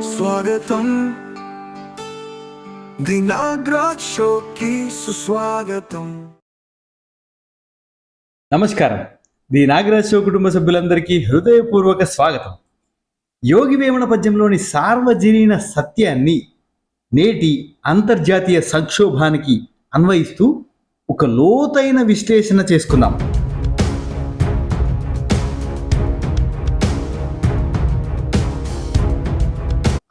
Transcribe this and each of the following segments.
స్వాగతం దినాగ్రాజ్ షోకి సుస్వాగతం నమస్కారం. ది నాగరాజ్ షో కుటుంబ సభ్యులందరికీ హృదయపూర్వక స్వాగతం. యోగి వేమన పద్యంలోని సార్వజనీన సత్యాన్ని నేటి అంతర్జాతీయ సంక్షోభానికి అన్వయిస్తూ ఒక లోతైన విశ్లేషణ చేసుకుందాం.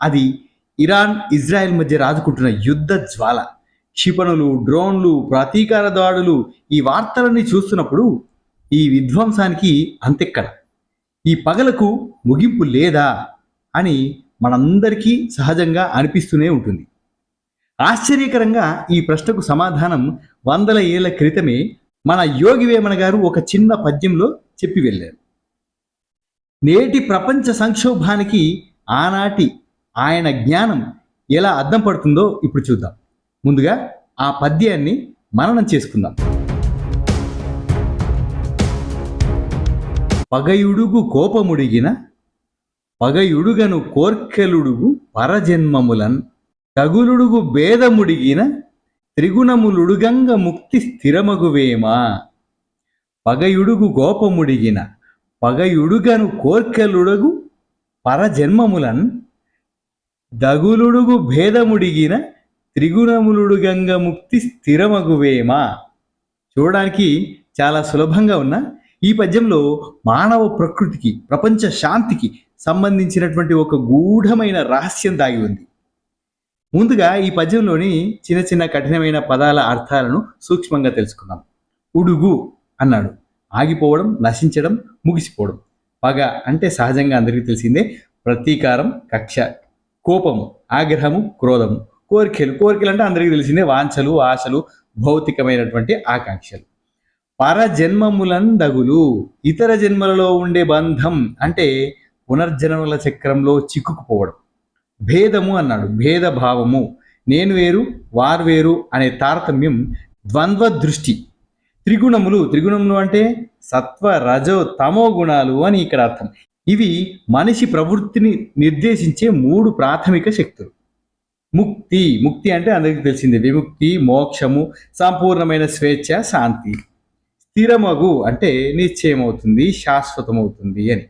అది ఇరాన్ ఇజ్రాయెల్ మధ్య రాజుకుంటున్న యుద్ధ జ్వాల. క్షిపణులు డ్రోన్లు ప్రతీకార దాడులు ఈ వార్తలన్నీ చూస్తున్నప్పుడు ఈ విధ్వంసానికి అంతెక్కడ? ఈ పగలకు ముగింపు లేదా? అని మనందరికీ సహజంగా అనిపిస్తూనే ఉంటుంది. ఆశ్చర్యకరంగా ఈ ప్రశ్నకు సమాధానం వందల ఏళ్ళ క్రితమే మన యోగి వేమన గారు ఒక చిన్న పద్యంలో చెప్పి వెళ్ళారు. నేటి ప్రపంచ సంక్షోభానికి ఆనాటి ఆయన జ్ఞానం ఎలా అద్దం పడుతుందో ఇప్పుడు చూద్దాం. ముందుగా ఆ పద్యాన్ని మననం చేసుకుందాం. పగయుడుగు కోపముడిగిన పగయుడుగను కోర్కెలుడుగు పరజన్మములన్ తగులుడుగు భేదముడిగిన త్రిగుణములుడుగంగ ముక్తి స్థిరమగువేమా? పగయుడుగు గోపముడిగిన పగయుడుగను కోర్కెలుడుగు పరజన్మములన్ దగులుడుగు భేదముడిగిన త్రిగుణములుడుగంగ ముక్తి స్థిరమగువేమా? చూడడానికి చాలా సులభంగా ఉన్న ఈ పద్యంలో మానవ ప్రకృతికి ప్రపంచ శాంతికి సంబంధించినటువంటి ఒక గూఢమైన రహస్యం దాగి ఉంది. ముందుగా ఈ పద్యంలోని చిన్న చిన్న కఠినమైన పదాల అర్థాలను సూక్ష్మంగా తెలుసుకుందాం. ఉడుగు అన్నాడు. ఆగిపోవడం నశించడం ముగిసిపోవడం. పగ అంటే సహజంగా అందరికీ తెలిసిందే ప్రతీకారం కక్ష కోపము ఆగ్రహము క్రోధము. కోరికలు కోరికలు అంటే అందరికీ తెలిసిందే వాంఛలు ఆశలు భౌతికమైనటువంటి ఆకాంక్షలు. పరజన్మములందగులు ఇతర జన్మలలో ఉండే బంధం అంటే పునర్జన్మల చక్రంలో చిక్కుకుపోవడం. భేదము అన్నాడు భేదభావము. నేను వేరు వారు వేరు అనే తారతమ్యం ద్వంద్వ దృష్టి త్రిగుణములు త్రిగుణములు అంటే సత్వ రజో తమో గుణాలు అని ఇక్కడ అర్థం. ఇవి మనిషి ప్రవృత్తిని నిర్దేశించే మూడు ప్రాథమిక శక్తులు. ముక్తి ముక్తి అంటే అందరికీ తెలిసింది విముక్తి మోక్షము సంపూర్ణమైన స్వేచ్ఛ శాంతి. స్థిరమగు అంటే నిశ్చయమవుతుంది శాశ్వతమవుతుంది అని.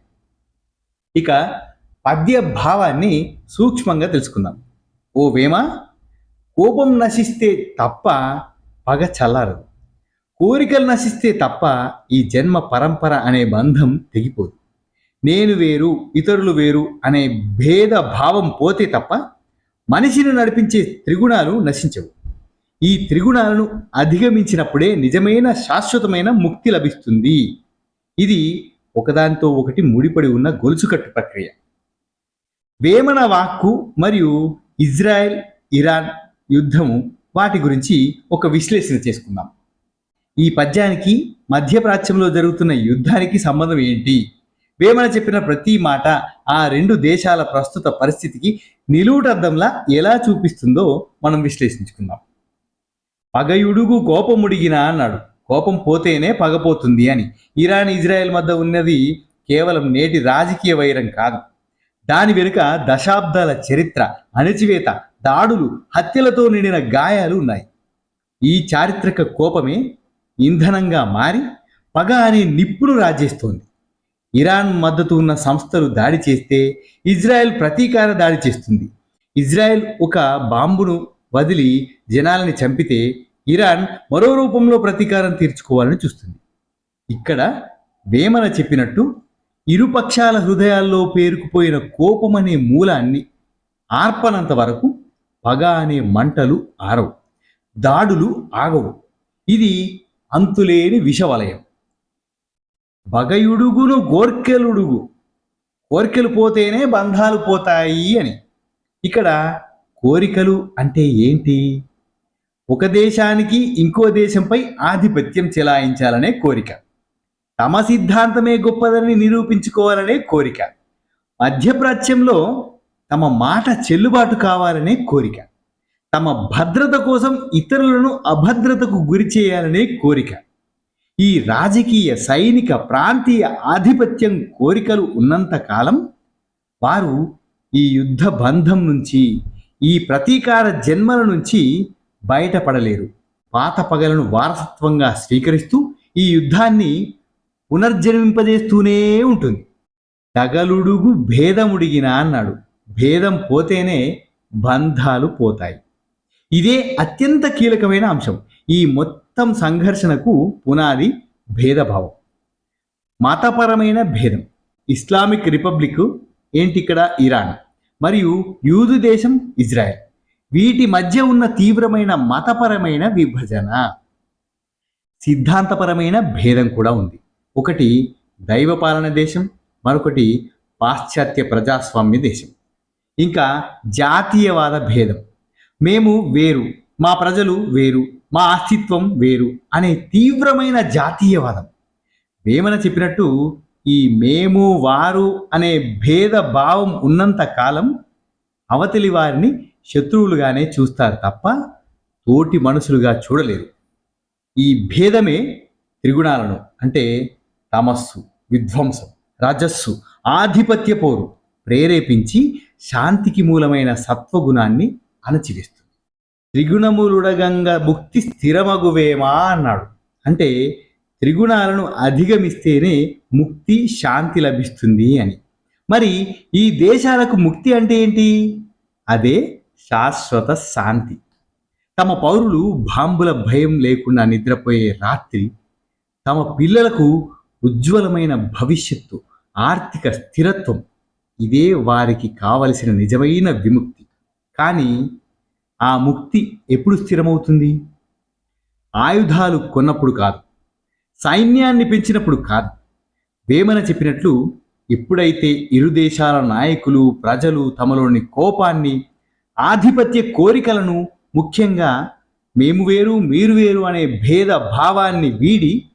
ఇక పద్య భావాన్ని సూక్ష్మంగా తెలుసుకుందాం. ఓ వేమ కోపం నశిస్తే తప్ప పగ చల్లారదు. కోరికలు నశిస్తే తప్ప ఈ జన్మ పరంపర అనే బంధం తెగిపోదు. నేను వేరు ఇతరులు వేరు అనే భేద భావం పోతే తప్ప మనిషిని నడిపించే త్రిగుణాలు నశించవు. ఈ త్రిగుణాలను అధిగమించినప్పుడే నిజమైన శాశ్వతమైన ముక్తి లభిస్తుంది. ఇది ఒకదానితో ఒకటి ముడిపడి ఉన్న గొలుసుకట్టు ప్రక్రియ. వేమన వాక్కు మరియు ఇజ్రాయెల్ ఇరాన్ యుద్ధము వాటి గురించి ఒక విశ్లేషణ చేసుకుందాం. ఈ పద్యానికి మధ్యప్రాచ్యంలో జరుగుతున్న యుద్ధానికి సంబంధం ఏంటి? వేమన చెప్పిన ప్రతి మాట ఆ రెండు దేశాల ప్రస్తుత పరిస్థితికి నిలువుటద్దంలా ఎలా చూపిస్తుందో మనం విశ్లేషించుకుందాం. పగయుడుగు కోపముడిగిన అన్నాడు. కోపం పోతేనే పగపోతుంది అని. ఇరాన్ ఇజ్రాయెల్ మధ్య ఉన్నది కేవలం నేటి రాజకీయ వైరం కాదు. దాని వెనుక దశాబ్దాల చరిత్ర అణచివేత దాడులు హత్యలతో నిండిన గాయాలు ఉన్నాయి. ఈ చారిత్రక కోపమే ఇంధనంగా మారి పగ అనే నిప్పును రాజేస్తోంది. ఇరాన్ మద్దతు ఉన్న సంస్థలు దాడి చేస్తే ఇజ్రాయెల్ ప్రతీకార దాడి చేస్తుంది. ఇజ్రాయెల్ ఒక బాంబును వదిలి జనాలని చంపితే ఇరాన్ మరో రూపంలో ప్రతీకారం తీర్చుకోవాలని చూస్తుంది. ఇక్కడ వేమన చెప్పినట్టు ఇరుపక్షాల హృదయాల్లో పేరుకుపోయిన కోపం అనే మూలాన్ని ఆర్పనంత వరకు పగ అనే మంటలు ఆరవు దాడులు ఆగవు. ఇది అంతులేని విషవలయం. బగయుడుగును గోర్కెలుడుగు. కోరికలు పోతేనే బంధాలు పోతాయి అని. ఇక్కడ కోరికలు అంటే ఏంటి? ఒక దేశానికి ఇంకో దేశంపై ఆధిపత్యం చెలాయించాలనే కోరిక. తమ సిద్ధాంతమే గొప్పదని నిరూపించుకోవాలనే కోరిక. మధ్యప్రాచ్యంలో తమ మాట చెల్లుబాటు కావాలనే కోరిక. తమ భద్రత కోసం ఇతరులను అభద్రతకు గురి చేయాలనే కోరిక. ఈ రాజకీయ సైనిక ప్రాంతీయ ఆధిపత్యం కోరికలు ఉన్నంత కాలం వారు ఈ యుద్ధ బంధం నుంచి ఈ ప్రతీకార జన్మల నుంచి బయటపడలేరు. పాత పగలను వారసత్వంగా స్వీకరిస్తూ ఈ యుద్ధాన్ని పునర్జన్మింపజేస్తూనే ఉంటుంది. తగలుడుగు భేదముడిగిన అన్నాడు. భేదం పోతేనే బంధాలు పోతాయి. ఇదే అత్యంత కీలకమైన అంశం. ఈ మొత్తం సంఘర్షణకు పునాది భేదభావం. మతపరమైన భేదం. ఇస్లామిక్ రిపబ్లిక్ ఏంటి ఇక్కడ? ఇరాన్. మరియు యూదు దేశం ఇజ్రాయెల్. వీటి మధ్య ఉన్న తీవ్రమైన మతపరమైన విభజన. సిద్ధాంతపరమైన భేదం కూడా ఉంది. ఒకటి దైవపాలన దేశం మరొకటి పాశ్చాత్య ప్రజాస్వామ్య దేశం. ఇంకా జాతీయవాద భేదం. మేము వేరు మా ప్రజలు వేరు మా అస్తిత్వం వేరు అనే తీవ్రమైన జాతీయవాదం. వేమన చెప్పినట్టు ఈ మేము వారు అనే భేద భావం ఉన్నంత కాలం అవతలి వారిని శత్రువులుగానే చూస్తారు తప్ప తోటి మనుషులుగా చూడలేరు. ఈ భేదమే త్రిగుణాలను అంటే తమస్సు విధ్వంసం రజస్సు ఆధిపత్య పోరు ప్రేరేపించి శాంతికి మూలమైన సత్వగుణాన్ని అణచివేస్తుంది. త్రిగుణములుడగంగ ముక్తి స్థిరమగువేమా అన్నాడు. అంటే త్రిగుణాలను అధిగమిస్తేనే ముక్తి శాంతి లభిస్తుంది అని. మరి ఈ దేశాలకు ముక్తి అంటే ఏంటి? అదే శాశ్వత శాంతి. తమ పౌరులు బాంబుల భయం లేకుండా నిద్రపోయే రాత్రి తమ పిల్లలకు ఉజ్వలమైన భవిష్యత్తు ఆర్థిక స్థిరత్వం ఇదే వారికి కావలసిన నిజమైన విముక్తి. కానీ ఆ ముక్తి ఎప్పుడు స్థిరమవుతుంది? ఆయుధాలు కొన్నప్పుడు కాదు సైన్యాన్ని పెంచినప్పుడు కాదు. వేమన చెప్పినట్లు ఎప్పుడైతే ఇరు దేశాల నాయకులు ప్రజలు తమలోని కోపాన్ని ఆధిపత్య కోరికలను ముఖ్యంగా మేము వేరు మీరు వేరు అనే భేద భావాన్ని వీడి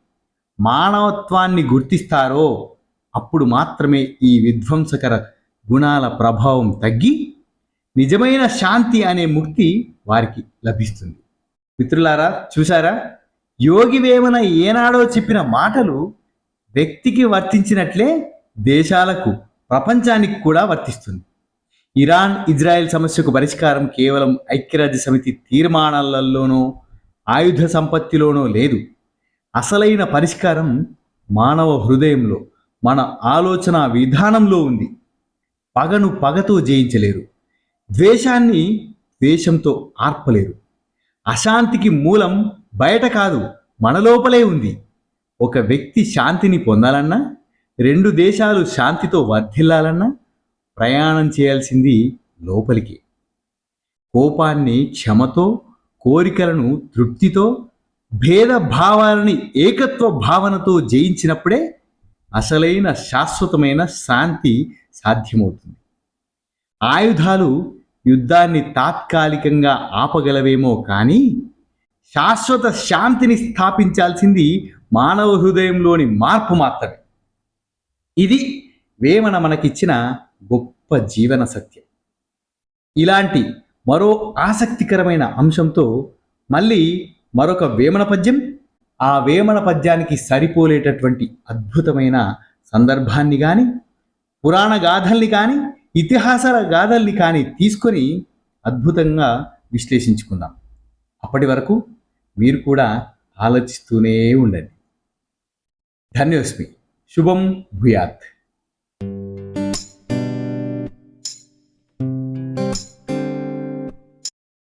మానవత్వాన్ని గుర్తిస్తారో అప్పుడు మాత్రమే ఈ విధ్వంసకర గుణాల ప్రభావం తగ్గి నిజమైన శాంతి అనే ముక్తి వారికి లభిస్తుంది. మిత్రులారా చూసారా యోగి వేమన ఏనాడో చెప్పిన మాటలు వ్యక్తికి వర్తించినట్లే దేశాలకు ప్రపంచానికి కూడా వర్తిస్తుంది. ఇరాన్ ఇజ్రాయెల్ సమస్యకు పరిష్కారం కేవలం ఐక్యరాజ్య సమితి తీర్మానాలలోనో ఆయుధ సంపత్తిలోనో లేదు. అసలైన పరిష్కారం మానవ హృదయంలో మన ఆలోచన విధానంలో ఉంది. పగను పగతో జయించలేరు. ద్వేషాన్ని ద్వేషంతో ఆర్పలేరు. అశాంతికి మూలం బయట కాదు మనలోపలే ఉంది. ఒక వ్యక్తి శాంతిని పొందాలన్నా రెండు దేశాలు శాంతితో వర్ధిల్లాలన్నా ప్రయాణం చేయాల్సింది లోపలికి. కోపాన్ని క్షమతో కోరికలను తృప్తితో భేద భావాలని ఏకత్వ భావనతో జయించినప్పుడే అసలైన శాశ్వతమైన శాంతి సాధ్యమవుతుంది. ఆయుధాలు యుద్ధాన్ని తాత్కాలికంగా ఆపగలవేమో కానీ శాశ్వత శాంతిని స్థాపించాల్సింది మానవ హృదయంలోని మార్పు మాత్రమే. ఇది వేమన మనకిచ్చిన గొప్ప జీవన సత్యం. ఇలాంటి మరో ఆసక్తికరమైన అంశంతో మళ్ళీ మరొక వేమన పద్యం ఆ వేమన పద్యానికి సరిపోలేటటువంటి అద్భుతమైన సందర్భాన్ని కానీ పురాణ గాథల్ని కానీ ఇతిహాసాల గాథల్ని కానీ తీసుకొని అద్భుతంగా విశ్లేషించుకుందాం. అప్పటి వరకు మీరు కూడా ఆలోచిస్తూనే ఉండండి. ధన్యోస్మి శుభం భూయాత్.